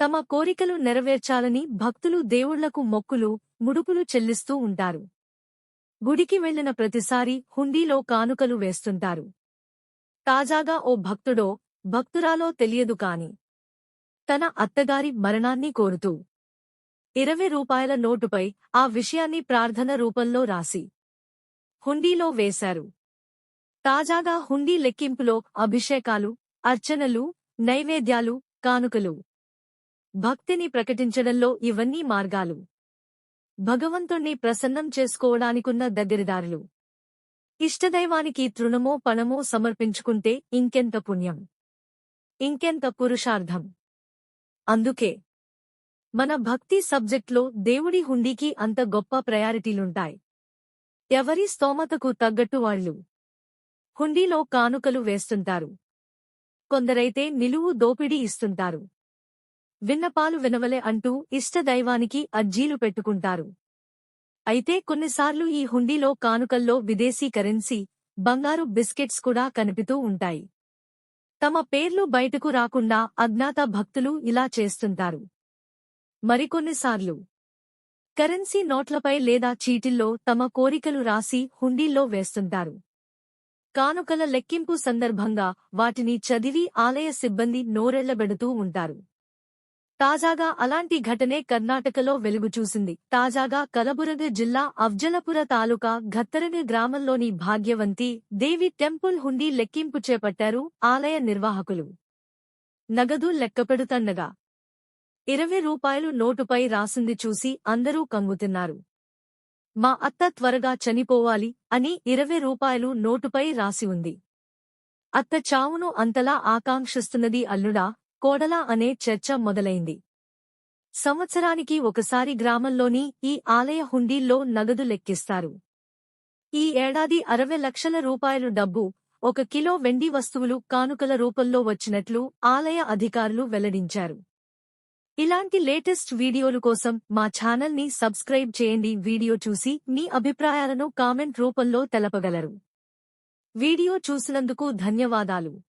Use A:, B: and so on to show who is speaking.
A: తమ కోరికలు నెరవేర్చాలని భక్తులు దేవుళ్ళకు మొక్కులు ముడుపులు చెల్లిస్తూ ఉంటారు. గుడికి వెళ్ళిన ప్రతిసారి హుండీలో కానుకలు వేస్తుంటారు. తాజాగా ఓ భక్తుడో భక్తురాలో తెలియదు కాని తన అత్తగారి మరణాన్ని కోరుతూ ఇరవై రూపాయల నోటుపై ఆ విషయాన్ని ప్రార్థన రూపంలో రాసి హుండీలో వేశారు. తాజాగా హుండీ లెక్కింపులో అభిషేకాలు అర్చనలు నైవేద్యాలు కానుకలు భక్తిని ప్రకటించడంలో ఇవన్నీ మార్గాలు. భగవంతుణ్ణి ప్రసన్నం చేసుకోవడానికున్న దగ్గరిదారులు. ఇష్టదైవానికి తృణమో పణమో సమర్పించుకుంటే ఇంకెంత పుణ్యం? ఇంకెంత పురుషార్థం? అందుకే మన భక్తి సబ్జెక్ట్లో దేవుడి హుండీకి అంత గొప్ప ప్రయారిటీలుంటాయి. ఎవరి స్తోమతకు తగ్గట్టు వాళ్ళు హుండీలో కానుకలు వేస్తుంటారు. కొందరైతే నిలువు దోపిడీ ఇస్తుంటారు. విన్నపాలు వినవలే అంటూ ఇష్టదైవానికి అర్జీలు పెట్టుకుంటారు. అయితే కొన్నిసార్లు ఈ హుండీలో కానుకల్లో విదేశీ కరెన్సీ బంగారు బిస్కెట్స్ కూడా కనిపితూ ఉంటాయి. తమ పేర్లు బయటకు రాకుండా అజ్ఞాత భక్తులు ఇలా చేస్తుంటారు. మరికొన్నిసార్లు కరెన్సీ నోట్లపై లేదా చీటిల్లో తమ కోరికలు రాసి హుండీల్లో వేస్తుంటారు. కానుకల లెక్కింపు సందర్భంగా వాటిని చదివి ఆలయ సిబ్బంది నోరెళ్ళబెడుతూ ఉంటారు. తాజాగా అలాంటి ఘటనే కర్ణాటకలో వెలుగుచూసింది తాజాగా కలబురగ జిల్లా అఫ్జలపుర తాలూకా ఘత్తరగ గ్రామంలోని భాగ్యవంతి దేవి టెంపుల్ హుండీ లెక్కింపు చేపట్టారు ఆలయ నిర్వాహకులు. నగదు లెక్కపెడుతండగా ఇరవై రూపాయలు నోటుపై రాసింది చూసి అందరూ కంగుతిన్నారు. మా అత్త త్వరగా చనిపోవాలి అని ఇరవై రూపాయలు నోటుపై రాసి ఉంది. అత్త చావును అంతలా ఆకాంక్షిస్తున్నది అల్లుడా కోడలా అనే చర్చ మొదలైంది. సంవత్సరానికి ఒకసారి గ్రామంలోని ఈ ఆలయ హుండీల్లో నగదు లెక్కిస్తారు. ఈ ఏడాది అరవై లక్షల రూపాయలు డబ్బు ఒక కిలో వెండి వస్తువులు కానుకల రూపంలో వచ్చినట్లు ఆలయ అధికారులు వెల్లడించారు. ఇలాంటి లేటెస్ట్ వీడియోలు కోసం మా ఛానల్ని సబ్స్క్రైబ్ చేయండి. వీడియో చూసి మీ అభిప్రాయాలను కామెంట్ రూపంలో తెలపగలరు. వీడియో చూసినందుకు ధన్యవాదాలు.